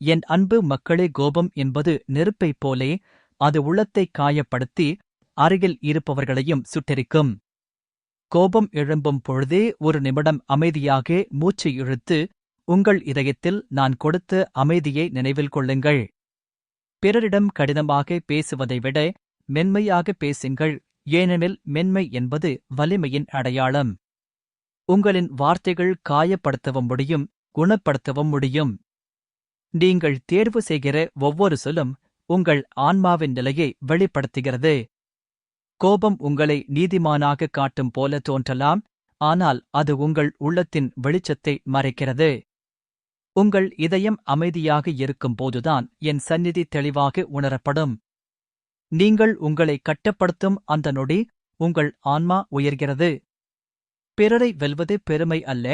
என் அன்பு மக்களே கோபம் என்பது நெருப்பைப் போலே அது உள்ளத்தை காயப்படுத்தி அருகில் இருப்பவர்களையும் சுட்டெரிக்கும். கோபம் எழும்பும் பொழுதே ஒரு நிமிடம் அமைதியாக மூச்சு இழுத்து உங்கள் இதயத்தில் நான் கொடுத்த அமைதியை நினைவில் கொள்ளுங்கள். பிறரிடம் கடினமாக பேசுவதை விட மென்மையாக பேசுங்கள். ஏனெனில் மென்மை என்பது வலிமையின் அடையாளம். உங்களின் வார்த்தைகள் காயப்படுத்தவும் முடியும் குணப்படுத்தவும் முடியும். நீங்கள் தேர்வு செய்கிற ஒவ்வொரு சொல்லும் உங்கள் ஆன்மாவின் நிலையை வெளிப்படுத்துகிறது. கோபம் உங்களை நீதிமானாக காட்டும் போல தோன்றலாம் ஆனால் அது உங்கள் உள்ளத்தின் வெளிச்சத்தை மறைக்கிறது. உங்கள் இதயம் அமைதியாக இருக்கும் போதுதான் என் சந்நிதி தெளிவாக உணரப்படும். நீங்கள் உங்களை கட்டப்படுத்தும் அந்த நொடி உங்கள் ஆன்மா உயர்கிறது. பிறரை வெல்வது பெருமை அல்ல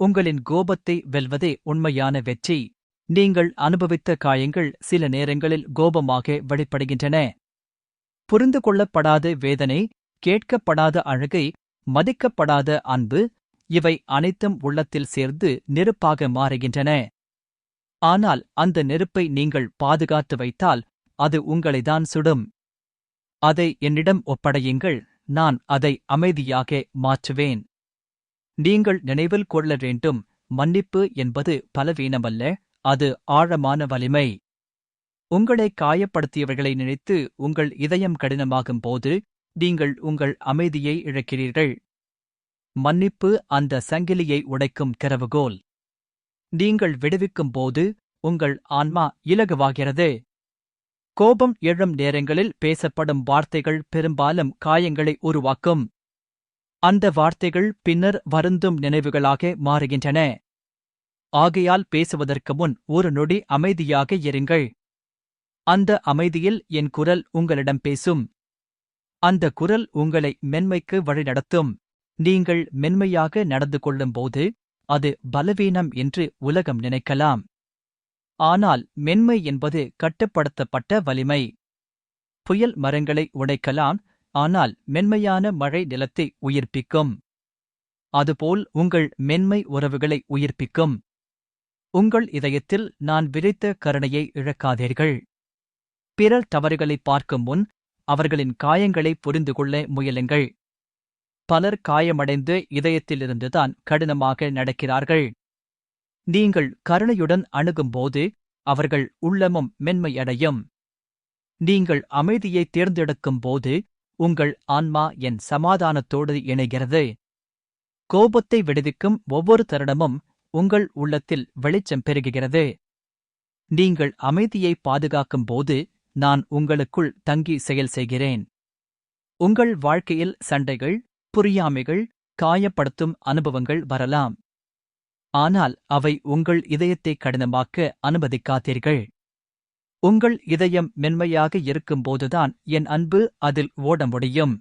உங்களின் கோபத்தை வெல்வதே உண்மையான வெற்றி. நீங்கள் அனுபவித்த காயங்கள் சில நேரங்களில் கோபமாக வெளிப்படுகின்றன. புரிந்து கொள்ளப்படாத வேதனை கேட்கப்படாத அழகை மதிக்கப்படாத அன்பு இவை அனைத்தும் உள்ளத்தில் சேர்ந்து நெருப்பாக மாறுகின்றன. ஆனால் அந்த நெருப்பை நீங்கள் பாதுகாத்து வைத்தால் அது உங்களைதான் சுடும். அதை என்னிடம் ஒப்படையுங்கள் நான் அதை அமைதியாக மாற்றுவேன். நீங்கள் நினைவில் கொள்ள வேண்டும் மன்னிப்பு என்பது பலவீனமல்ல அது ஆழமான வலிமை. உங்களை காயப்படுத்தியவர்களை நினைத்து உங்கள் இதயம் கடினமாகும் போது நீங்கள் உங்கள் அமைதியை இழக்கிறீர்கள். மன்னிப்பு அந்த சங்கிலியை உடைக்கும் திறவுகோல் நீங்கள் விடுவிக்கும் போது உங்கள் ஆன்மா இலகுவாகிறது. கோபம் எழும் நேரங்களில் பேசப்படும் வார்த்தைகள் பெரும்பாலும் காயங்களை உருவாக்கும். அந்த வார்த்தைகள் பின்னர் வருந்தும் நினைவுகளாக மாறுகின்றன. ஆகையால் பேசுவதற்கு முன் ஒரு நொடி அமைதியாக இருங்கள். அந்த அமைதியில் என் குரல் உங்களிடம் பேசும். அந்த குரல் உங்களை மென்மைக்கு வழிநடத்தும். நீங்கள் மென்மையாக நடந்து கொள்ளும்போது அது பலவீனம் என்று உலகம் நினைக்கலாம். ஆனால் மென்மை என்பது கட்டுப்படுத்தப்பட்ட வலிமை. புயல் மரங்களை உடைக்கலாம் ஆனால் மென்மையான மழை நிலத்தை உயிர்ப்பிக்கும். அதுபோல் உங்கள் மென்மை உறவுகளை உயிர்ப்பிக்கும். உங்கள் இதயத்தில் நான் விதைத்த கருணையை இழக்காதீர்கள். பிறர் தவறுகளை பார்க்கும் முன் அவர்களின் காயங்களை புரிந்து கொள்ள முயலுங்கள். பலர் காயமடைந்து இதயத்திலிருந்துதான் கடினமாக நடக்கிறார்கள். நீங்கள் கருணையுடன் அணுகும்போது அவர்கள் உள்ளமும் மென்மையடையும். நீங்கள் அமைதியை தேர்ந்தெடுக்கும் போது உங்கள் ஆன்மா என் சமாதானத்தோடு இணைகிறது. கோபத்தை விடுவிக்கும் ஒவ்வொரு தருணமும் உங்கள் உள்ளத்தில் வெளிச்சம் பெருகுகிறது. நீங்கள் அமைதியை பாதுகாக்கும் போது நான் உங்களுக்குள் தங்கி செயல் செய்கிறேன். உங்கள் வாழ்க்கையில் சண்டைகள் புரியாமைகள் காயப்படுத்தும் அனுபவங்கள் வரலாம். ஆனால் அவை உங்கள் இதயத்தை கடினமாக்க அனுமதிக்காதீர்கள். உங்கள் இதயம் மென்மையாக இருக்கும்போதுதான் என் அன்பு அதில் ஓட முடியும்.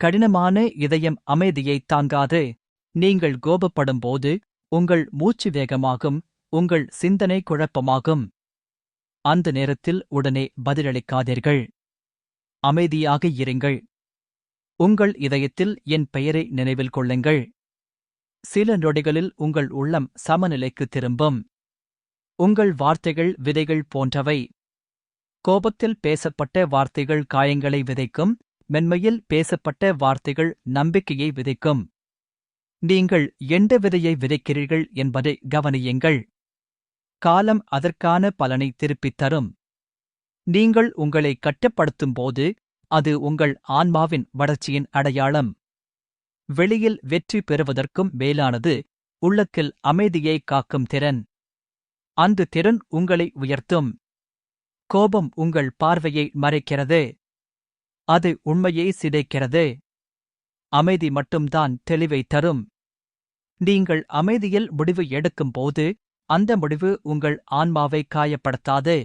கடினமான இதயம் அமைதியை தாங்காது. நீங்கள் கோபப்படும்போது உங்கள் மூச்சு வேகமாகும் உங்கள் சிந்தனை குழப்பமாகும். அந்த நேரத்தில் உடனே பதிலளிக்காதீர்கள். அமைதியாக இருங்கள். உங்கள் இதயத்தில் என் பெயரை நினைவில் கொள்ளுங்கள். சில நொடிகளில் உங்கள் உள்ளம் சமநிலைக்கு திரும்பும். உங்கள் வார்த்தைகள் விதைகள் போன்றவை. கோபத்தில் பேசப்பட்ட வார்த்தைகள் காயங்களை விதைக்கும். மென்மையில் பேசப்பட்ட வார்த்தைகள் நம்பிக்கையை விதைக்கும். நீங்கள் எந்த விதையை விதைக்கிறீர்கள் என்பதை கவனியுங்கள். காலம் அதற்கான பலனை திருப்பித் தரும். நீங்கள் உங்களை கட்டுப்படுத்தும்போது அது உங்கள் ஆன்மாவின் வளர்ச்சியின் அடையாளம். வெளியில் வெற்றி பெறுவதற்கும் மேலானது உள்ளத்தில் அமைதியை காக்கும் திறன். அந்த திறன் உங்களை உயர்த்தும். கோபம் உங்கள் பார்வையை மறைக்கிறது. அது உண்மையை சிதைக்கிறது. அமைதி மட்டும்தான் தெளிவை தரும். நீங்கள் அமைதியில் முடிவு எடுக்கும்போது அந்த முடிவு உங்கள் ஆன்மாவை காயப்படுத்தாது.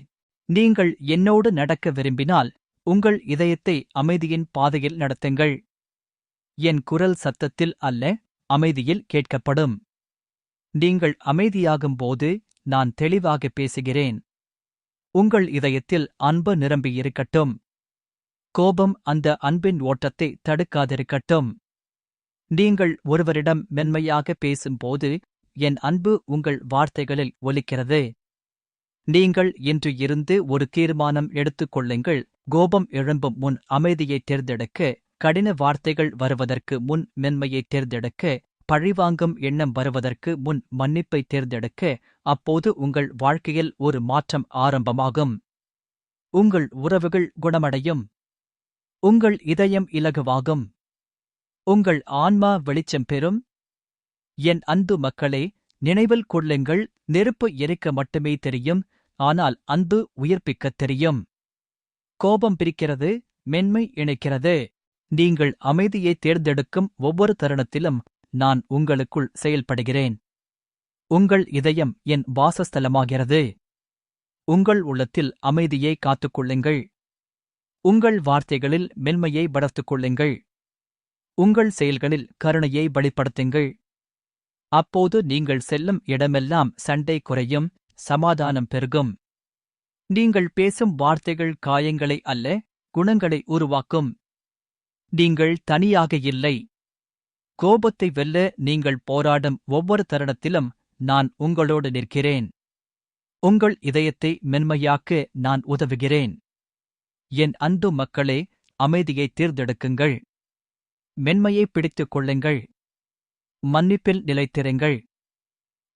நீங்கள் என்னோடு நடக்க விரும்பினால் உங்கள் இதயத்தை அமைதியின் பாதையில் நடத்துங்கள். என் குரல் சத்தத்தில் அல்ல அமைதியில் கேட்கப்படும். நீங்கள் அமைதியாகும்போது நான் தெளிவாக பேசுகிறேன். உங்கள் இதயத்தில் அன்பு நிரம்பியிருக்கட்டும். கோபம் அந்த அன்பின் ஓட்டத்தை தடுக்காதிருக்கட்டும். நீங்கள் ஒருவரிடம் மென்மையாக பேசும்போது என் அன்பு உங்கள் வார்த்தைகளில் ஒலிக்கிறது. நீங்கள் இன்று இருந்து ஒரு தீர்மானம் எடுத்துக் கொள்ளுங்கள். கோபம் எழும்பும் முன் அமைதியை தேர்ந்தெடுக்க கடின வார்த்தைகள் வருவதற்கு முன் மென்மையை தேர்ந்தெடுக்க பழிவாங்கும் எண்ணம் வருவதற்கு முன் மன்னிப்பை தேர்ந்தெடுக்க அப்போது உங்கள் வாழ்க்கையில் ஒரு மாற்றம் ஆரம்பமாகும். உங்கள் உறவுகள் குணமடையும். உங்கள் இதயம் இலகுவாகும். உங்கள் ஆன்மா வெளிச்சம் பெறும். என் அன்பு மக்களே நினைவில் கொள்ளுங்கள் நெருப்பு எரிக்க மட்டுமே தெரியும் ஆனால் அன்பு உயிர்ப்பிக்கத் தெரியும். கோபம் பிரிக்கிறது மென்மை இணைக்கிறது. நீங்கள் அமைதியை தேர்ந்தெடுக்கும் ஒவ்வொரு தருணத்திலும் நான் உங்களுக்குள் செயல்படுகிறேன். உங்கள் இதயம் என் வாசஸ்தலமாகிறது. உங்கள் உள்ளத்தில் அமைதியை காத்துக்கொள்ளுங்கள் உங்கள் வார்த்தைகளில் மென்மையை வளர்த்துக் கொள்ளுங்கள். உங்கள் செயல்களில் கருணையை வெளிப்படுத்துங்கள். அப்போது நீங்கள் செல்லும் இடமெல்லாம் சண்டை குறையும் சமாதானம் பெருகும். நீங்கள் பேசும் வார்த்தைகள் காயங்களை அல்ல குணங்களை உருவாக்கும். நீங்கள் தனியாக இல்லை. கோபத்தை வெல்ல நீங்கள் போராடும் ஒவ்வொரு தருணத்திலும் நான் உங்களோடு நிற்கிறேன். உங்கள் இதயத்தை மென்மையாக்க நான் உதவுகிறேன். என் அன்பு மக்களே அமைதியை தேர்ந்தெடுக்குங்கள். மென்மையை பிடித்துக் கொள்ளுங்கள். மன்னிப்பில் நிலைத்திருங்கள்.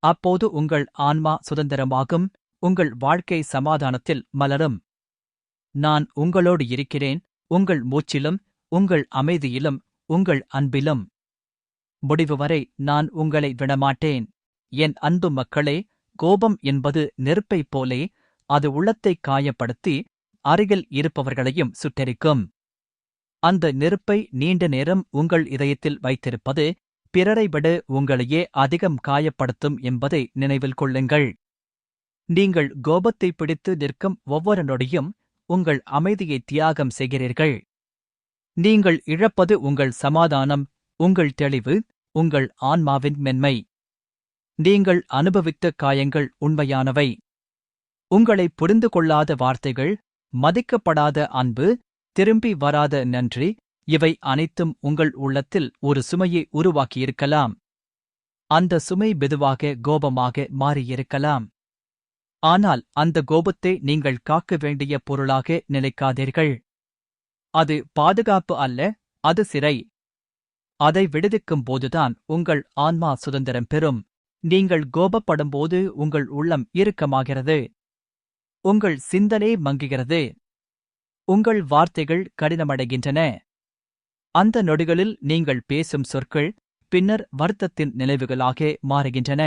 அப்போது உங்கள் ஆன்மா சுதந்திரமாகும் உங்கள் வாழ்க்கை சமாதானத்தில் மலரும். நான் உங்களோடு இருக்கிறேன் உங்கள் மூச்சிலும் உங்கள் அமைதியிலும் உங்கள் அன்பிலும். முடிவு வரை நான் உங்களை விடமாட்டேன். என் அன்பு மக்களே கோபம் என்பது நெருப்பைப் போலே அது உள்ளத்தை காயப்படுத்தி அருகில் இருப்பவர்களையும் சுட்டெரிக்கும். அந்த நெருப்பை நீண்ட நேரம் உங்கள் இதயத்தில் வைத்திருப்பது பிறரை விட உங்களையே அதிகம் காயப்படுத்தும் என்பதை நினைவில் கொள்ளுங்கள். நீங்கள் கோபத்தை பிடித்து நிற்கும் ஒவ்வொரு நொடியும் உங்கள் அமைதியை தியாகம் செய்கிறீர்கள். நீங்கள் இழப்பது உங்கள் சமாதானம் உங்கள் தெளிவு உங்கள் ஆன்மாவின் மென்மை. நீங்கள் அனுபவித்த காயங்கள் உண்மையானவை. உங்களை புரிந்து கொள்ளாத வார்த்தைகள் மதிக்கப்படாத அன்பு திரும்பி வராத நன்றி இவை அனைத்தும் உங்கள் உள்ளத்தில் ஒரு சுமையை உருவாக்கியிருக்கலாம். அந்த சுமை மெதுவாக கோபமாக மாறியிருக்கலாம். ஆனால் அந்த கோபத்தை நீங்கள் காக்க வேண்டிய பொருளாக நினைக்காதீர்கள். அது பாதுகாப்பு அல்ல அது சிறை. அதை விடுவிக்கும் போதுதான் உங்கள் ஆன்மா சுதந்திரம் பெறும். நீங்கள் கோபப்படும்போது உங்கள் உள்ளம் இறுக்கமாகிறது. உங்கள் சிந்தனை மங்குகிறது. உங்கள் வார்த்தைகள் கடினமடைகின்றன. அந்த நொடிகளில் நீங்கள் பேசும் சொற்கள் பின்னர் வருத்தத்தின் நினைவுகளாக மாறுகின்றன.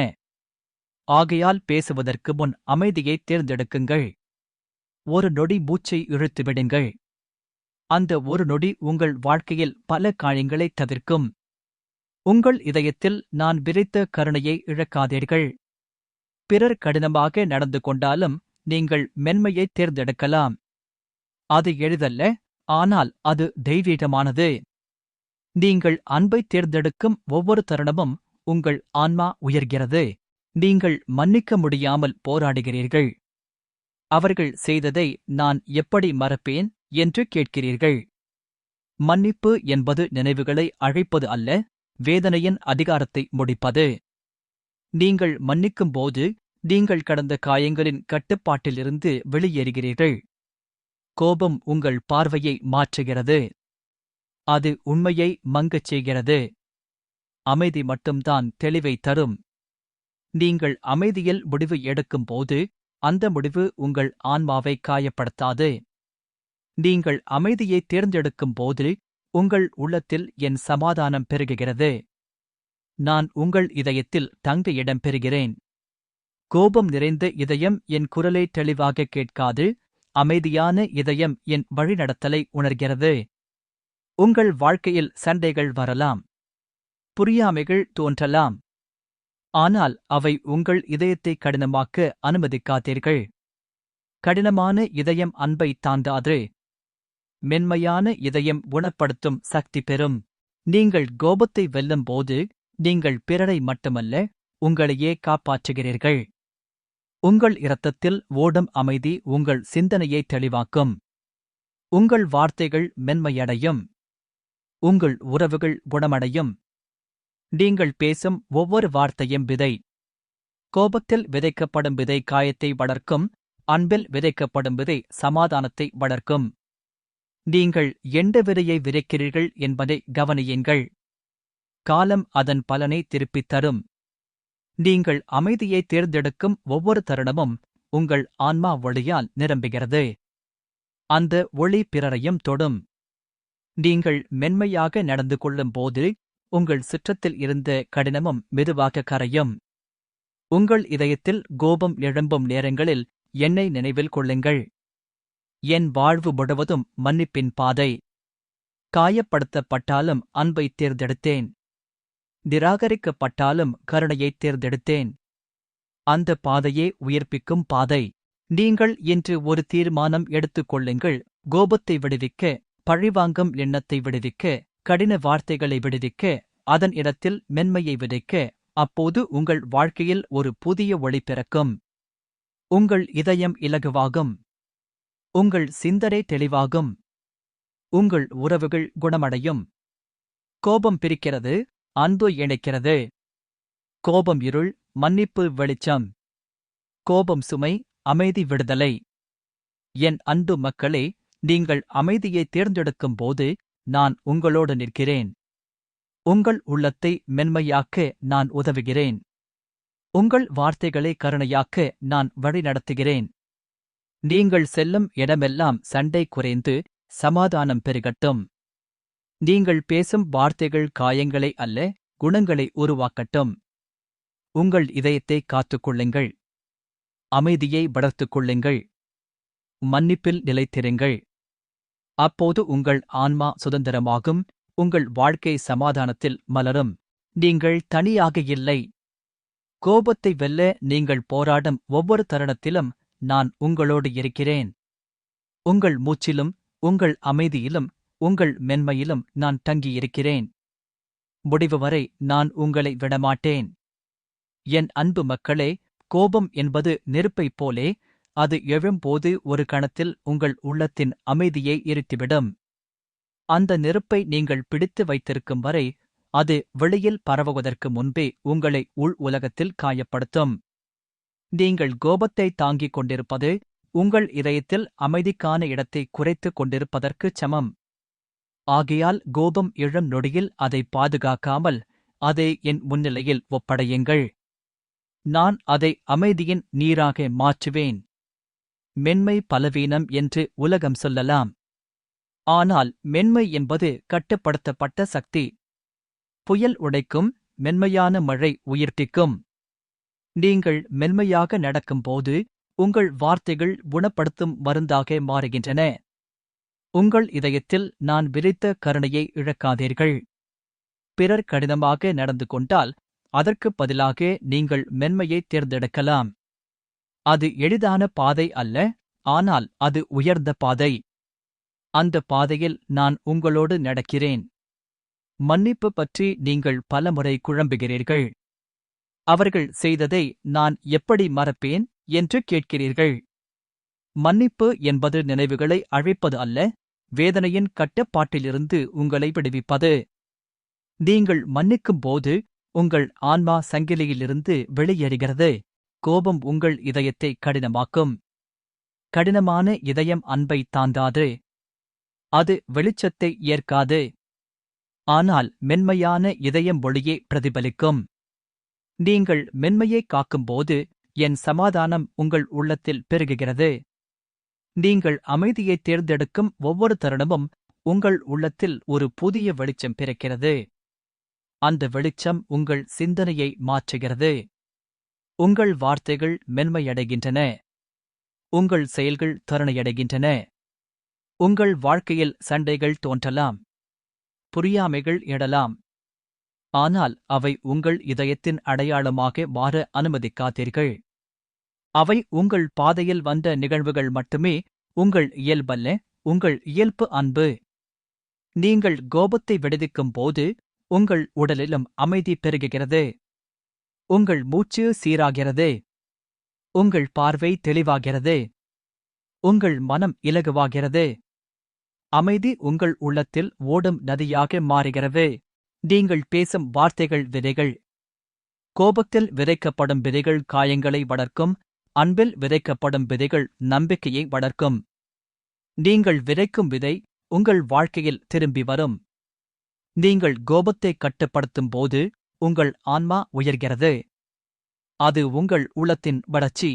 ஆகையால் பேசுவதற்கு முன் அமைதியை தேர்ந்தெடுக்குங்கள். ஒரு நொடி மூச்சை இழுத்து விடுங்கள். அந்த ஒரு நொடி உங்கள் வாழ்க்கையில் பல காயங்களை தவிர்க்கும். உங்கள் இதயத்தில் நான் விரித்த கருணையை இழக்காதீர்கள். பிறர் கடினமாக நடந்து கொண்டாலும் நீங்கள் மென்மையை தேர்ந்தெடுக்கலாம். அது எளிதல்ல ஆனால் அது தெய்வீகமானது. நீங்கள் அன்பை தேர்ந்தெடுக்கும் ஒவ்வொரு தருணமும் உங்கள் ஆன்மா உயர்கிறது. நீங்கள் மன்னிக்க முடியாமல் போராடுகிறீர்கள். அவர்கள் செய்ததை நான் எப்படி மறப்பேன் என்று கேட்கிறீர்கள். மன்னிப்பு என்பது நினைவுகளை அழைப்பது அல்ல வேதனையின் அதிகாரத்தை முடிப்பது. நீங்கள் மன்னிக்கும்போது நீங்கள் கடந்த காயங்களின் கட்டுப்பாட்டிலிருந்து வெளியேறுகிறீர்கள். கோபம் உங்கள் பார்வையை மாற்றுகிறது. அது உண்மையை மங்கச் செய்கிறது. அமைதி மட்டும்தான் தெளிவை தரும். நீங்கள் அமைதியில் முடிவு எடுக்கும்போது அந்த முடிவு உங்கள் ஆன்மாவை காயப்படுத்தாது. நீங்கள் அமைதியை தேர்ந்தெடுக்கும் போது உங்கள் உள்ளத்தில் என் சமாதானம் பெருகுகிறது. நான் உங்கள் இதயத்தில் தங்க இடம் பெறுகிறேன். கோபம் நிறைந்த இதயம் என் குரலை தெளிவாக கேட்காது. அமைதியான இதயம் என் வழிநடத்தலை உணர்கிறது. உங்கள் வாழ்க்கையில் சண்டைகள் வரலாம். புரியாமைகள் தோன்றலாம். ஆனால் அவை உங்கள் இதயத்தை கடினமாக்க அனுமதிக்காதீர்கள். கடினமான இதயம் அன்பை தாண்டாது. மென்மையான இதயம் குணப்படுத்தும் சக்தி பெறும். நீங்கள் கோபத்தை வெல்லும் போது நீங்கள் பிறரை மட்டுமல்ல உங்களையே காப்பாற்றுகிறீர்கள். உங்கள் இரத்தத்தில் ஓடும் அமைதி உங்கள் சிந்தனையை தெளிவாக்கும். உங்கள் வார்த்தைகள் மென்மையடையும். உங்கள் உறவுகள் குணமடையும். நீங்கள் பேசும் ஒவ்வொரு வார்த்தையும் விதை. கோபத்தில் விதைக்கப்படும் விதை காயத்தை வளர்க்கும். அன்பில் விதைக்கப்படும் விதை சமாதானத்தை வளர்க்கும். நீங்கள் எந்த விதையை விதைக்கிறீர்கள் என்பதை கவனியுங்கள். காலம் அதன் பலனை திருப்பித் தரும். நீங்கள் அமைதியை தேர்ந்தெடுக்கும் ஒவ்வொரு தருணமும் உங்கள் ஆன்மா ஒளியால் நிரம்புகிறது. அந்த ஒளி பிறரையும் தொடும். நீங்கள் மென்மையாக நடந்து கொள்ளும் போது உங்கள் சுற்றத்தில் இருந்த கடினமும் மெதுவாக கரையும். உங்கள் இதயத்தில் கோபம் எழும்பும் நேரங்களில் என்னை நினைவில் கொள்ளுங்கள். என் வாழ்வு முழுவதும் மன்னிப்பின் பாதை. காயப்படுத்தப்பட்டாலும் அன்பை தேர்ந்தெடுத்தேன். நிராகரிக்கப்பட்டாலும் கருணையைத் தேர்ந்தெடுத்தேன். அந்த பாதையே உயிர்ப்பிக்கும் பாதை. நீங்கள் இன்று ஒரு தீர்மானம் எடுத்துக் கொள்ளுங்கள். கோபத்தை விடுவிக்க பழிவாங்கும் எண்ணத்தை விடுவிக்க கடின வார்த்தைகளை விடுவிக்க அதன் இடத்தில் மென்மையை விதைக்க அப்போது உங்கள் வாழ்க்கையில் ஒரு புதிய ஒளி பிறக்கும். உங்கள் இதயம் இலகுவாகும். உங்கள் சிந்தனை தெளிவாகும். உங்கள் உறவுகள் குணமடையும். கோபம் பிரிக்கிறது. அன்பு இணைக்கிறது. கோபம் இருள் மன்னிப்பு வெளிச்சம். கோபம் சுமை அமைதி விடுதலை. என் அன்பு மக்களே நீங்கள் அமைதியை தேர்ந்தெடுக்கும் போது நான் உங்களோடு நிற்கிறேன். உங்கள் உள்ளத்தை மென்மையாக்க நான் உதவுகிறேன். உங்கள் வார்த்தைகளை கருணையாக்க நான் வழிநடத்துகிறேன் நீங்கள் செல்லும் இடமெல்லாம் சண்டை குறைந்து சமாதானம் பெருகட்டும். நீங்கள் பேசும் வார்த்தைகள் காயங்களை அல்ல குணங்களை உருவாக்கட்டும். உங்கள் இதயத்தை காத்துக் கொள்ளுங்கள் அமைதியை வளர்த்துக் கொள்ளுங்கள் மன்னிப்பில் நிலைத்திருங்கள். அப்போது உங்கள் ஆன்மா சுதந்திரமாகும் உங்கள் வாழ்க்கை சமாதானத்தில் மலரும். நீங்கள் தனியாக இல்லை. கோபத்தை வெல்ல நீங்கள் போராடும் ஒவ்வொரு தருணத்திலும் நான் உங்களோடு இருக்கிறேன். உங்கள் மூச்சிலும் உங்கள் அமைதியிலும் உங்கள் மென்மையிலும் நான் தங்கியிருக்கிறேன். முடிவு வரை நான் உங்களை விடமாட்டேன். என் அன்பு மக்களே கோபம் என்பது நெருப்பைப் போலே அது எழும்போது ஒரு கணத்தில் உங்கள் உள்ளத்தின் அமைதியை இருத்திவிடும் அந்த நெருப்பை நீங்கள் பிடித்து வைத்திருக்கும் வரை அது வெளியில் பரவுவதற்கு முன்பே உங்களை உள் உலகத்தில் காயப்படுத்தும். நீங்கள் கோபத்தை தாங்கிக் கொண்டிருப்பது உங்கள் இதயத்தில் அமைதிக்கான இடத்தை குறைத்துக் கொண்டிருப்பதற்குச் சமம். ஆகையால் கோபம் இழம் நொடியில் அதை பாதுகாக்காமல் அதை என் முன்னிலையில் ஒப்படையுங்கள். நான் அதை அமைதியின் நீராக மாற்றுவேன். மென்மை பலவீனம் என்று உலகம் சொல்லலாம். ஆனால் மென்மை என்பது கட்டுப்படுத்தப்பட்ட சக்தி. புயல் உடைக்கும் மென்மையான மழை உயிர்ப்பிக்கும். நீங்கள் மென்மையாக நடக்கும்போது உங்கள் வார்த்தைகள் குணப்படுத்தும் மருந்தாக மாறுகின்றன. உங்கள் இதயத்தில் நான் விரித்த கருணையை இழக்காதீர்கள். பிறர் கடினமாக நடந்து கொண்டால் அதற்குப் பதிலாக நீங்கள் மென்மையை தேர்ந்தெடுக்கலாம். அது எளிதான பாதை அல்ல ஆனால் அது உயர்ந்த பாதை. அந்த பாதையில் நான் உங்களோடு நடக்கிறேன். மன்னிப்பு பற்றி நீங்கள் பலமுறை குழம்புகிறீர்கள். அவர்கள் செய்ததை நான் எப்படி மறப்பேன் என்று கேட்கிறீர்கள். மன்னிப்பு என்பது நினைவுகளை அழைப்பது அல்ல வேதனையின் கட்டுப்பாட்டிலிருந்து உங்களை விடுவிப்பது. நீங்கள் மன்னிக்கும் போது உங்கள் ஆன்மா சங்கிலியிலிருந்து வெளியேறுகிறது. கோபம் உங்கள் இதயத்தை கடினமாக்கும். கடினமான இதயம் அன்பை தாண்டாது. அது வெளிச்சத்தை ஏற்காது. ஆனால் மென்மையான இதயம் ஒளியே பிரதிபலிக்கும். நீங்கள் மென்மையை காக்கும்போது என் சமாதானம் உங்கள் உள்ளத்தில் பெருகுகிறது. நீங்கள் அமைதியை தேர்ந்தெடுக்கும் ஒவ்வொரு தருணமும் உங்கள் உள்ளத்தில் ஒரு புதிய வெளிச்சம் பிறக்கிறது. அந்த வெளிச்சம் உங்கள் சிந்தனையை மாற்றுகிறது. உங்கள் வார்த்தைகள் மென்மையடைகின்றன. உங்கள் செயல்கள் தருணையடைகின்றன. உங்கள் வாழ்க்கையில் சண்டைகள் தோன்றலாம். புரியாமைகள் எழலாம். ஆனால் அவை உங்கள் இதயத்தின் அடையாளமாக மாற அனுமதிக்காதீர்கள். அவை உங்கள் பாதையில் வந்த நிகழ்வுகள் மட்டுமே உங்கள் இயல்பல்ல உங்கள் இயல்பு அன்பு. நீங்கள் கோபத்தை விடுவிக்கும் போது உங்கள் உடலிலும் அமைதி பெருகுகிறது. உங்கள் மூச்சு சீராகிறது. உங்கள் பார்வை தெளிவாகிறது. உங்கள் மனம் இலகுவாகிறது. அமைதி உங்கள் உள்ளத்தில் ஓடும் நதியாக மாறுகிறது. நீங்கள் பேசும் வார்த்தைகள் விதைகள். கோபத்தில் விதைக்கப்படும் விதைகள் காயங்களை வளர்க்கும் அன்பில் விதைக்கப்படும் விதைகள் நம்பிக்கையை வளர்க்கும். நீங்கள் விதைக்கும் விதை உங்கள் வாழ்க்கையில் திரும்பி வரும். நீங்கள் கோபத்தை கட்டுப்படுத்தும் போது உங்கள் ஆன்மா உயர்கிறது. அது உங்கள் உள்ளத்தின் வளர்ச்சி.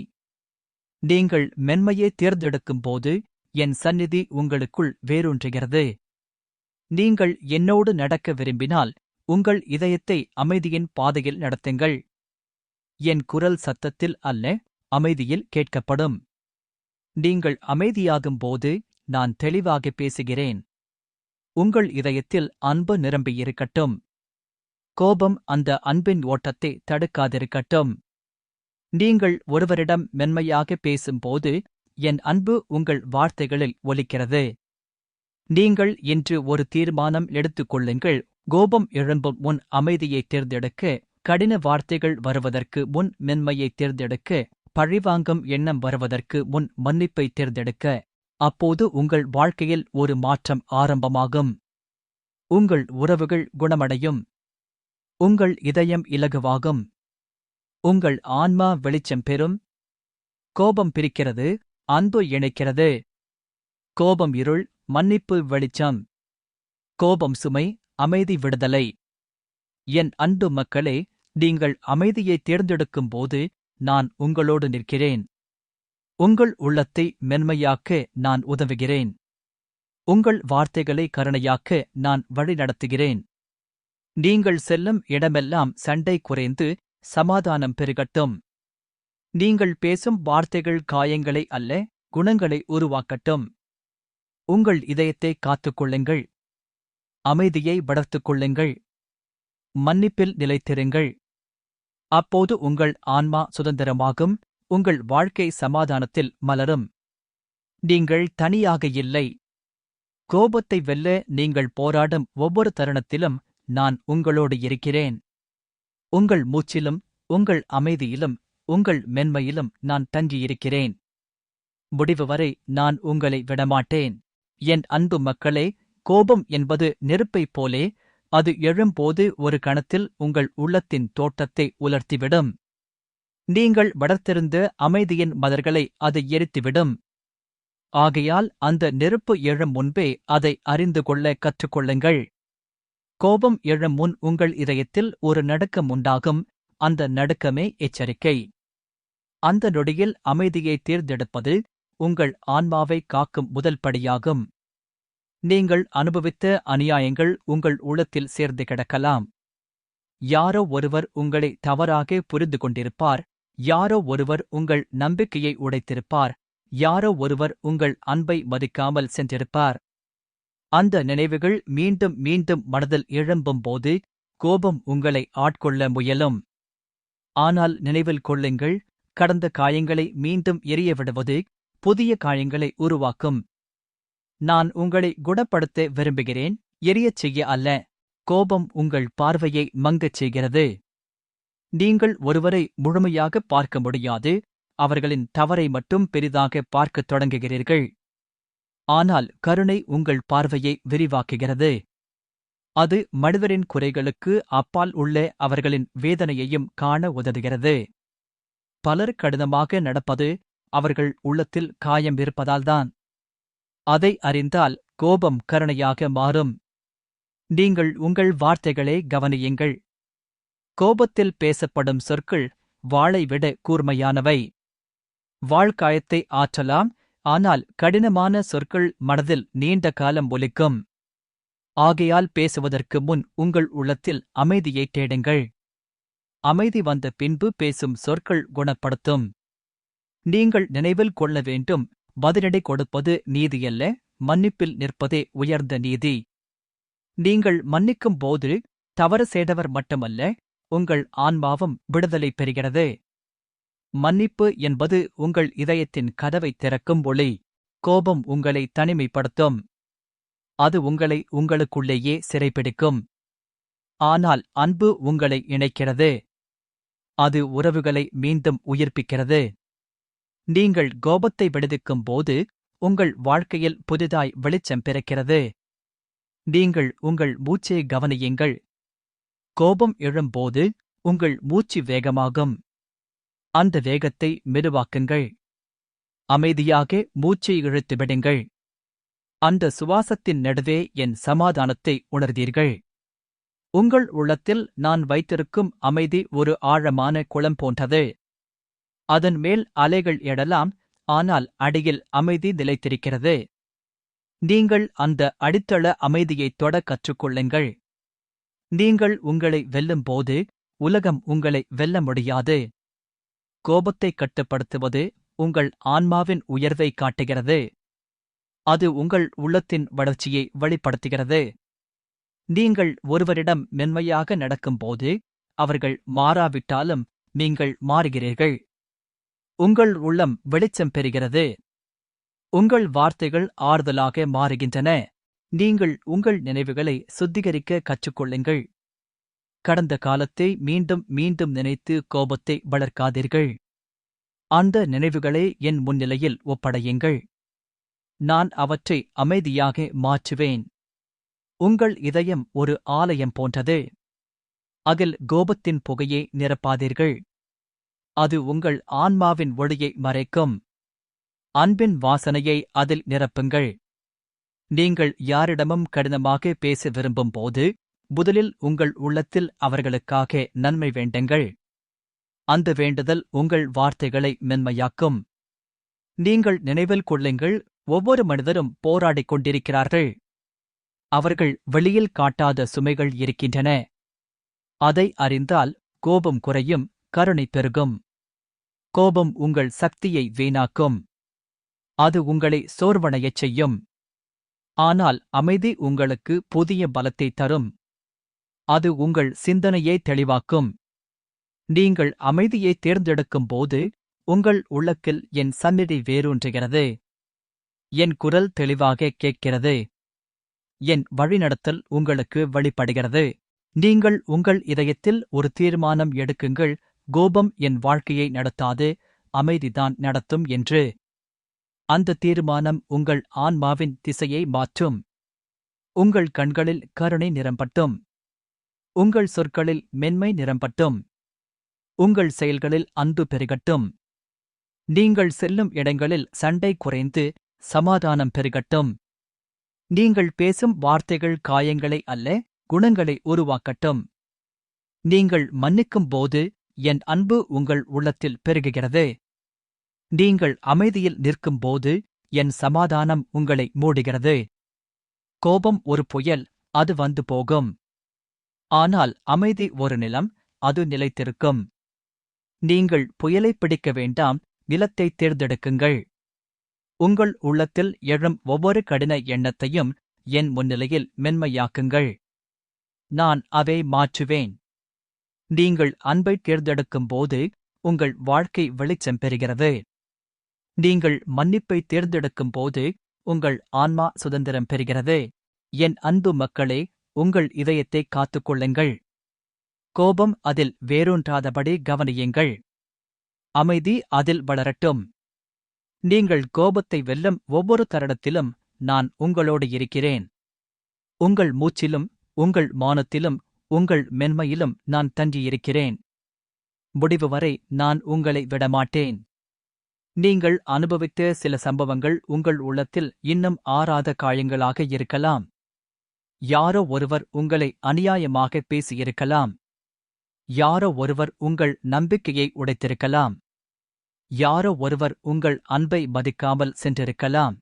நீங்கள் மென்மையை தேர்ந்தெடுக்கும் போது என் சந்நிதி உங்களுக்குள் வேரூன்றுகிறது. நீங்கள் என்னோடு நடக்க விரும்பினால் உங்கள் இதயத்தை அமைதியின் பாதையில் நடத்துங்கள். என் குரல் சத்தத்தில் அல்ல அமைதியில் கேட்கப்படும். நீங்கள் அமைதியாகும் போது நான் தெளிவாக பேசுகிறேன். உங்கள் இதயத்தில் அன்பு நிரம்பியிருக்கட்டும் கோபம் அந்த அன்பின் ஓட்டத்தை தடுக்காதிருக்கட்டும். நீங்கள் ஒருவரிடம் மென்மையாக பேசும்போது என் அன்பு உங்கள் வார்த்தைகளில் ஒலிக்கிறது. நீங்கள் இன்று ஒரு தீர்மானம் எடுத்துக் கொள்ளுங்கள். கோபம் எழும்பும் முன் அமைதியை தேர்ந்தெடுக்க கடின வார்த்தைகள் வருவதற்கு முன் மென்மையை தேர்ந்தெடுக்க பழிவாங்கும் எண்ணம் வருவதற்கு முன் மன்னிப்பை தேர்ந்தெடுக்க அப்போது உங்கள் வாழ்க்கையில் ஒரு மாற்றம் ஆரம்பமாகும். உங்கள் உறவுகள் குணமடையும். உங்கள் இதயம் இலகுவாகும். உங்கள் ஆன்மா வெளிச்சம் பெறும். கோபம் பிரிக்கிறது அன்பு இணைக்கிறது. கோபம் இருள் மன்னிப்பு வெளிச்சம். கோபம் சுமை அமைதி விடுதலை. என் அன்பு மக்களே நீங்கள் அமைதியை தேர்ந்தெடுக்கும் போது நான் உங்களோடு நிற்கிறேன். உங்கள் உள்ளத்தை மென்மையாக்க நான் உதவுகிறேன். உங்கள் வார்த்தைகளை கருணையாக்க நான் வழிநடத்துகிறேன் நீங்கள் செல்லும் இடமெல்லாம் சண்டை குறைந்து சமாதானம் பெருகட்டும். நீங்கள் பேசும் வார்த்தைகள் காயங்களை அல்ல குணங்களை உருவாக்கட்டும். உங்கள் இதயத்தை காத்துக்கொள்ளுங்கள். அமைதியை வளர்த்துக் கொள்ளுங்கள் மன்னிப்பில் நிலைத்திருங்கள். அப்போது உங்கள் ஆன்மா சுதந்திரமாகும் உங்கள் வாழ்க்கை சமாதானத்தில் மலரும். நீங்கள் தனியாக இல்லை. கோபத்தை வெல்ல நீங்கள் போராடும் ஒவ்வொரு தருணத்திலும் நான் உங்களோடு இருக்கிறேன். உங்கள் மூச்சிலும் உங்கள் அமைதியிலும் உங்கள் மென்மையிலும் நான் தங்கியிருக்கிறேன். முடிவு வரை நான் உங்களை விடமாட்டேன். என் அன்பு மக்களே கோபம் என்பது நெருப்பைப் போலே அது எழும்போது ஒரு கணத்தில் உங்கள் உள்ளத்தின் தோட்டத்தை உலர்த்திவிடும். நீங்கள் வளர்த்திருந்த அமைதியின் மலர்களை அது எரித்துவிடும். ஆகையால் அந்த நெருப்பு எழும் முன்பே அதை அறிந்து கொள்ள கற்றுக்கொள்ளுங்கள். கோபம் எழும் முன் உங்கள் இதயத்தில் ஒரு நடுக்கம் உண்டாகும். அந்த நடுக்கமே எச்சரிக்கை. அந்த நொடியில் அமைதியை தேர்ந்தெடுப்பது உங்கள் ஆன்மாவை காக்கும் முதல் படியாகும். நீங்கள் அனுபவித்த அநியாயங்கள் உங்கள் உள்ளத்தில் சேர்ந்து கிடக்கலாம். யாரோ ஒருவர் உங்களை தவறாக புரிந்து கொண்டிருப்பார். யாரோ ஒருவர் உங்கள் நம்பிக்கையை உடைத்திருப்பார். யாரோ ஒருவர் உங்கள் அன்பை மதிக்காமல் சென்றிருப்பார். அந்த நினைவுகள் மீண்டும் மீண்டும் மனதில் எழும்பும் போது கோபம் உங்களை ஆட்கொள்ள முயலும். ஆனால் நினைவில் கொள்ளுங்கள் கடந்த காயங்களை மீண்டும் எரிய விடுவது புதிய காயங்களை உருவாக்கும். நான் உங்களை குணப்படுத்த விரும்புகிறேன் எரியச் செய்ய அல்ல. கோபம் உங்கள் பார்வையை மங்கச் செய்கிறது. நீங்கள் ஒருவரை முழுமையாக பார்க்க முடியாது அவர்களின் தவறை மட்டும் பெரிதாக பார்க்கத் தொடங்குகிறீர்கள். ஆனால் கருணை உங்கள் பார்வையை விரிவாக்குகிறது. அது மனிதரின் குறைகளுக்கு அப்பால் உள்ள அவர்களின் வேதனையையும் காண உதவுகிறது. பலர் கடினமாக நடப்பது அவர்கள் உள்ளத்தில் காயம் இருப்பதால்தான் அதை அறிந்தால் கோபம் கருணையாக மாறும். நீங்கள் உங்கள் வார்த்தைகளை கவனியுங்கள். கோபத்தில் பேசப்படும் சொற்கள் வாளை விட கூர்மையானவை. வாழ்காயத்தை ஆற்றலாம் ஆனால் கடினமான சொற்கள் மனதில் நீண்ட காலம் ஒலிக்கும். ஆகையால் பேசுவதற்கு முன் உங்கள் உள்ளத்தில் அமைதியை தேடுங்கள். அமைதி வந்த பின்பு பேசும் சொற்கள் குணப்படுத்தும். நீங்கள் நினைவில் கொள்ள வேண்டும் பதிலடி கொடுப்பது நீதியல்ல மன்னிப்பில் நிற்பதே உயர்ந்த நீதி. நீங்கள் மன்னிக்கும் போது தவறு செய்தவர் மட்டுமல்ல உங்கள் ஆன்மாவும் விடுதலை பெறுகிறது. மன்னிப்பு என்பது உங்கள் இதயத்தின் கதவை திறக்கும் ஒளி கோபம் உங்களை தனிமைப்படுத்தும். அது உங்களை உங்களுக்குள்ளேயே சிறைப்பிடிக்கும் ஆனால் அன்பு உங்களை இணைக்கிறது. அது உறவுகளை மீண்டும் உயிர்ப்பிக்கிறது. நீங்கள் கோபத்தை விடுவிக்கும் போது உங்கள் வாழ்க்கையில் புதிதாய் வெளிச்சம் பிறக்கிறது. நீங்கள் உங்கள் மூச்சை கவனியுங்கள். கோபம் எழும்போது உங்கள் மூச்சு வேகமாகும். அந்த வேகத்தை மெதுவாக்குங்கள். அமைதியாக மூச்சை இழுத்து விடுங்கள். அந்த சுவாசத்தின் நடுவே என் சமாதானத்தை உணர்ந்தீர்கள். உங்கள் உள்ளத்தில் நான் வைத்திருக்கும் அமைதி ஒரு ஆழமான குளம் போன்றது. அதன் மேல் அலைகள் எழலாம் ஆனால் அடியில் அமைதி நிலைத்திருக்கிறது. நீங்கள் அந்த அடித்தள அமைதியைத் தொட கற்றுக்கொள்ளுங்கள். நீங்கள் உங்களை வெல்லும்போது உலகம் உங்களை வெல்ல முடியாது. கோபத்தை கட்டுப்படுத்துவது உங்கள் ஆன்மாவின் உயர்வை காட்டுகிறது. அது உங்கள் உள்ளத்தின் வளர்ச்சியை வெளிப்படுத்துகிறது. நீங்கள் ஒருவரிடம் மென்மையாக நடக்கும்போது அவர்கள் மாறாவிட்டாலும் நீங்கள் மாறுகிறீர்கள். உங்கள் உள்ளம் வெளிச்சம் பெறுகிறது. உங்கள் வார்த்தைகள் ஆறுதலாக மாறுகின்றன. நீங்கள் உங்கள் நினைவுகளை சுத்திகரிக்க கற்றுக்கொள்ளுங்கள். கடந்த காலத்தை மீண்டும் மீண்டும் நினைத்து கோபத்தை வளர்க்காதீர்கள். அந்த நினைவுகளை என் முன்னிலையில் ஒப்படையுங்கள். நான் அவற்றை அமைதியாக மாற்றுவேன். உங்கள் இதயம் ஒரு ஆலயம் போன்றது. அதில் கோபத்தின் புகையை நிரப்பாதீர்கள். அது உங்கள் ஆன்மாவின் ஒளியை மறைக்கும். அன்பின் வாசனையை அதில் நிரப்புங்கள். நீங்கள் யாரிடமும் கடினமாக பேச விரும்பும் போது முதலில் உங்கள் உள்ளத்தில் அவர்களுக்காக நன்மை வேண்டுங்கள். அந்த வேண்டுதல் உங்கள் வார்த்தைகளை மென்மையாக்கும். நீங்கள் நினைவில் கொள்ளுங்கள் ஒவ்வொரு மனிதரும் போராடிக் கொண்டிருக்கிறார்கள். அவர்கள் வெளியில் காட்டாத சுமைகள் இருக்கின்றன. அதை அறிந்தால் கோபம் குறையும் கருணை பெருகும். கோபம் உங்கள் சக்தியை வீணாக்கும். அது உங்களை சோர்வடையச் செய்யும். ஆனால் அமைதி உங்களுக்கு புதிய பலத்தை தரும். அது உங்கள் சிந்தனையை தெளிவாக்கும். நீங்கள் அமைதியை தேர்ந்தெடுக்கும் போது உங்கள் உள்ளக்கில் என் சந்நிதி வேரூன்றுகிறது. என் குரல் தெளிவாக கேட்கிறது. என் வழிநடத்தல் உங்களுக்கு வெளிப்படுகிறது. நீங்கள் உங்கள் இதயத்தில் ஒரு தீர்மானம் எடுக்குங்கள். கோபம் என் வாழ்க்கையை நடத்தாது அமைதிதான் நடத்தும் என்று. அந்த தீர்மானம் உங்கள் ஆன்மாவின் திசையை மாற்றும். உங்கள் கண்களில் கருணை நிரம்பட்டும். உங்கள் சொற்களில் மென்மை நிரம்பட்டும். உங்கள் செயல்களில் அன்பு பெருகட்டும். நீங்கள் செல்லும் இடங்களில் சண்டை குறைந்து சமாதானம் பெருகட்டும். நீங்கள் பேசும் வார்த்தைகள் காயங்களை அல்ல குணங்களை உருவாக்கட்டும். நீங்கள் மன்னிக்கும் போது என் அன்பு உங்கள் உள்ளத்தில் பெருகுகிறது. நீங்கள் அமைதியில் நிற்கும்போது என் சமாதானம் உங்களை மூடுகிறது. கோபம் ஒரு புயல் அது வந்து போகும். ஆனால் அமைதி ஒரு நிலம் அது நிலைத்திருக்கும். நீங்கள் புயலை பிடிக்க வேண்டாம் நிலத்தை தேர்ந்தெடுக்குங்கள். உங்கள் உள்ளத்தில் எழும் ஒவ்வொரு கடின எண்ணத்தையும் என் முன்னிலையில் மென்மையாக்குங்கள். நான் அதை மாற்றுவேன். நீங்கள் அன்பை தேர்ந்தெடுக்கும் போது உங்கள் வாழ்க்கை வெளிச்சம் பெறுகிறது. நீங்கள் மன்னிப்பை தேர்ந்தெடுக்கும் போது உங்கள் ஆன்மா சுதந்திரம் பெறுகிறது. என் அன்பு மக்களே உங்கள் இதயத்தை காத்துக்கொள்ளுங்கள். கோபம் அதில் வேரூன்றாதபடி கவனியுங்கள். அமைதி அதில் வளரட்டும். நீங்கள் கோபத்தை வெல்லும் ஒவ்வொரு தருணத்திலும் நான் உங்களோடு இருக்கிறேன். உங்கள் மூச்சிலும் உங்கள் மானத்திலும் உங்கள் மென்மையிலும் நான் தங்கியிருக்கிறேன். முடிவு வரை நான் உங்களை விடமாட்டேன். நீங்கள் அனுபவித்த சில சம்பவங்கள் உங்கள் உள்ளத்தில் இன்னும் ஆறாத காயங்களாக இருக்கலாம். யாரோ ஒருவர் உங்களை அநியாயமாக பேசியிருக்கலாம். யாரோ ஒருவர் உங்கள் நம்பிக்கையை உடைத்திருக்கலாம். யாரோ ஒருவர் உங்கள் அன்பை மதிக்காமல் சென்றிருக்கலாம்.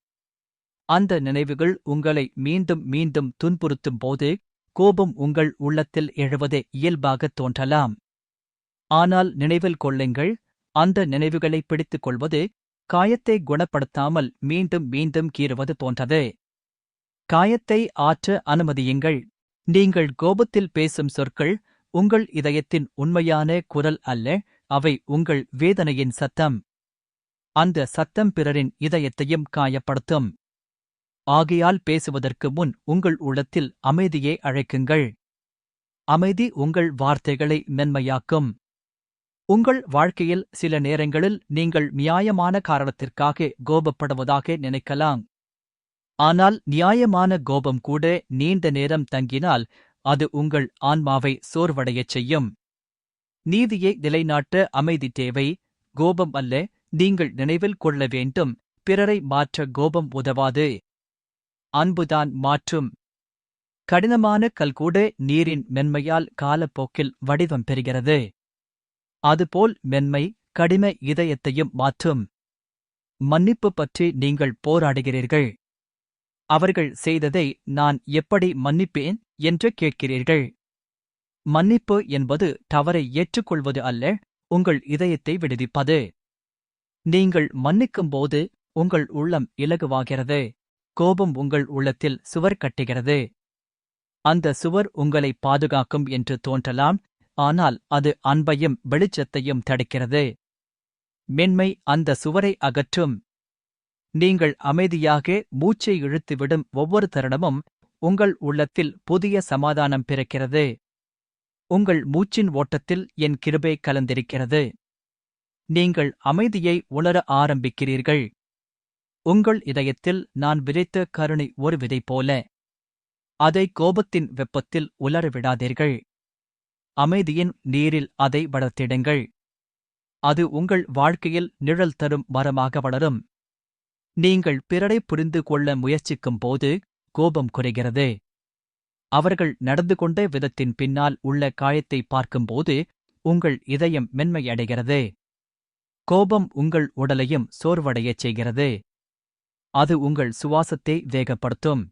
அந்த நினைவுகள் உங்களை மீண்டும் மீண்டும் துன்புறுத்தும் போது கோபம் உங்கள் உள்ளத்தில் எழுவதே இயல்பாகத் தோன்றலாம். ஆனால் நினைவில் கொள்ளுங்கள் அந்த நினைவுகளை பிடித்துக் கொள்வது காயத்தை குணப்படுத்தாமல் மீண்டும் மீண்டும் கீறுவது போன்றது. காயத்தை ஆற்ற அனுமதியுங்கள். நீங்கள் கோபத்தில் பேசும் சொற்கள் உங்கள் இதயத்தின் உண்மையான குரல் அல்ல அவை உங்கள் வேதனையின் சத்தம். அந்த சத்தம் பிறரின் இதயத்தையும் காயப்படுத்தும். ஆகையால் பேசுவதற்கு முன் உங்கள் உள்ளத்தில் அமைதியை அழைக்குங்கள். அமைதி உங்கள் வார்த்தைகளை மென்மையாக்கும். உங்கள் வாழ்க்கையில் சில நேரங்களில் நீங்கள் நியாயமான காரணத்திற்காக கோபப்படுவதாக நினைக்கலாம். ஆனால் நியாயமான கோபம் கூட நீண்ட நேரம் தங்கினால் அது உங்கள் ஆன்மாவை சோர்வடையச் செய்யும். நீதியை நிலைநாட்ட அமைதி தேவை. கோபம் அல்ல நீங்கள் நினைவில் கொள்ள வேண்டும். பிறரை மாற்ற கோபம் உதவாது. அன்புதான் மாற்றும். கடினமான கல்கூட நீரின் மென்மையால் காலப்போக்கில் வடிவம் பெறுகிறது. அதுபோல் மென்மை கடிம இதயத்தையும் மாற்றும். மன்னிப்பு பற்றி நீங்கள் போராடுகிறீர்கள். அவர்கள் செய்ததை நான் எப்படி மன்னிப்பேன் என்று கேட்கிறீர்கள். மன்னிப்பு என்பது தவறை ஏற்றுக்கொள்வது அல்ல உங்கள் இதயத்தை விடுவிப்பது. நீங்கள் மன்னிக்கும்போது உங்கள் உள்ளம் இலகுவாகிறது. கோபம் உங்கள் உள்ளத்தில் சுவர் கட்டுகிறது. அந்த சுவர் உங்களை பாதுகாக்கும் என்று தோன்றலாம் ஆனால் அது அன்பையும் வெளிச்சத்தையும் தடுக்கிறது. மென்மை அந்த சுவரை அகற்றும். நீங்கள் அமைதியாக மூச்சை இழுத்துவிடும் ஒவ்வொரு தருணமும் உங்கள் உள்ளத்தில் புதிய சமாதானம் பிறக்கிறது. உங்கள் மூச்சின் ஓட்டத்தில் என் கிருபை கலந்திருக்கிறது. நீங்கள் அமைதியை உணர ஆரம்பிக்கிறீர்கள். உங்கள் இதயத்தில் நான் விதைத்த கருணை ஒரு விதை போல. அதை கோபத்தின் வெப்பத்தில் உலர விடாதீர்கள் அமைதியின் நீரில் அதை வளர்த்திடுங்கள். அது உங்கள் வாழ்க்கையில் நிழல் தரும் மரமாக வளரும். நீங்கள் பிறரை புரிந்து கொள்ள முயற்சிக்கும் போது கோபம் குறைகிறது. அவர்கள் நடந்து கொண்ட விதத்தின் பின்னால் உள்ள காயத்தை பார்க்கும்போது உங்கள் இதயம் மென்மையடைகிறது. கோபம் உங்கள் உடலையும் சோர்வடையச் செய்கிறது. அது உங்கள் சுவாசத்தை வேகப்படுத்தும்.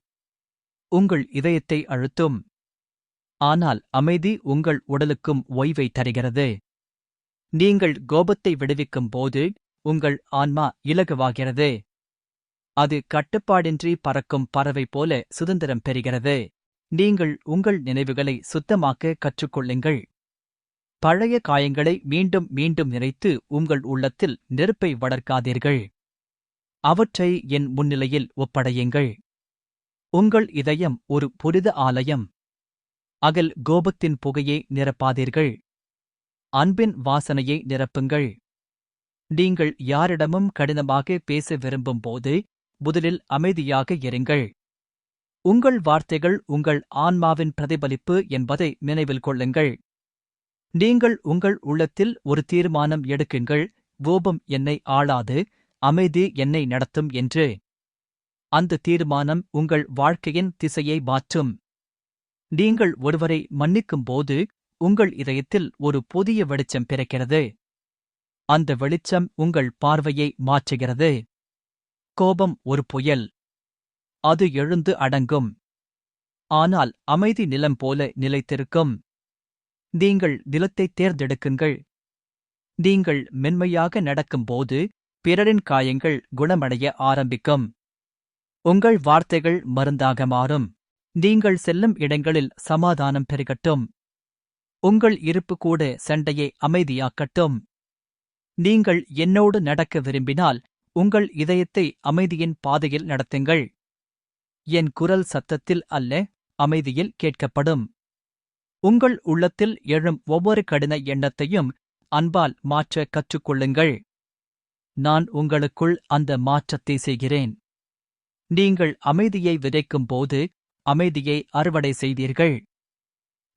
உங்கள் இதயத்தை அழுத்தும். ஆனால் அமைதி உங்கள் உடலுக்கும் ஓய்வை தருகிறது. நீங்கள் கோபத்தை விடுவிக்கும் போது உங்கள் ஆன்மா இலகுவாகிறது. அது கட்டுப்பாடின்றி பறக்கும் பறவை போல சுதந்திரம் பெறுகிறது. நீங்கள் உங்கள் நினைவுகளை சுத்தமாக்க கற்றுக்கொள்ளுங்கள். பழைய காயங்களை மீண்டும் மீண்டும் நினைத்து உங்கள் உள்ளத்தில் நெருப்பை வளர்க்காதீர்கள். அவற்றை என் முன்னிலையில் ஒப்படையுங்கள். உங்கள் இதயம் ஒரு புனித ஆலயம். அகல் கோபத்தின் புகையை நிரப்பாதீர்கள். அன்பின் வாசனையை நிரப்புங்கள். நீங்கள் யாரிடமும் கடினமாக பேச விரும்பும் போது முதலில் அமைதியாக இருங்கள். உங்கள் வார்த்தைகள் உங்கள் ஆன்மாவின் பிரதிபலிப்பு என்பதை நினைவில் கொள்ளுங்கள். நீங்கள் உங்கள் உள்ளத்தில் ஒரு தீர்மானம் எடுக்குங்கள். கோபம் என்னை ஆளாது. அமைதி என்னை நடத்தும் என்று. அந்த தீர்மானம் உங்கள் வாழ்க்கையின் திசையை மாற்றும். நீங்கள் ஒருவரை மன்னிக்கும்போது உங்கள் இதயத்தில் ஒரு புதிய வெளிச்சம் பிறக்கிறது. அந்த வெளிச்சம் உங்கள் பார்வையை மாற்றுகிறது. கோபம் ஒரு புயல். அது எழுந்து அடங்கும். ஆனால் அமைதி நிலம் போல நிலைத்திருக்கும். நீங்கள் நிலத்தை தேர்ந்தெடுக்குங்கள். நீங்கள் மென்மையாக நடக்கும்போது பிறரின் காயங்கள் குணமடைய ஆரம்பிக்கும். உங்கள் வார்த்தைகள் மருந்தாக மாறும். நீங்கள் செல்லும் இடங்களில் சமாதானம் பெருகட்டும். உங்கள் இருப்பு கூட சண்டையை அமைதியாக்கட்டும். நீங்கள் என்னோடு நடக்க விரும்பினால் உங்கள் இதயத்தை அமைதியின் பாதையில் நடத்துங்கள். என் குரல் சத்தத்தில் அல்ல அமைதியில் கேட்கப்படும். உங்கள் உள்ளத்தில் எழும் ஒவ்வொரு கடின எண்ணத்தையும் அன்பால் மாற்ற கற்றுக்கொள்ளுங்கள். நான் உங்களுக்குள் அந்த மாற்றத்தை செய்கிறேன். நீங்கள் அமைதியை விதைக்கும் போது அமைதியை அறுவடை செய்தீர்கள்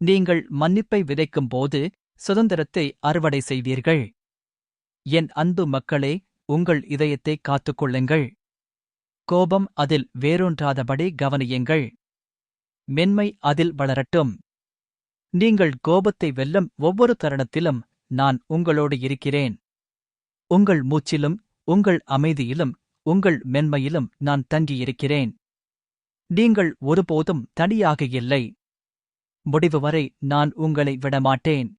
நீங்கள் மன்னிப்பை விதைக்கும் போது சுதந்திரத்தை அறுவடை செய்வீர்கள். என் அன்பு மக்களே உங்கள் இதயத்தை காத்துக்கொள்ளுங்கள். கோபம் அதில் வேரூன்றாதபடி கவனியுங்கள். மென்மை அதில் வளரட்டும். நீங்கள் கோபத்தை வெல்லும் ஒவ்வொரு தருணத்திலும் நான் உங்களோடு இருக்கிறேன். உங்கள் மூச்சிலும் உங்கள் அமைதியிலும் உங்கள் மென்மையிலும் நான் தங்கியிருக்கிறேன். நீங்கள் ஒருபோதும் தனியாக இல்லை. முடிவு வரை நான் உங்களை விடமாட்டேன்.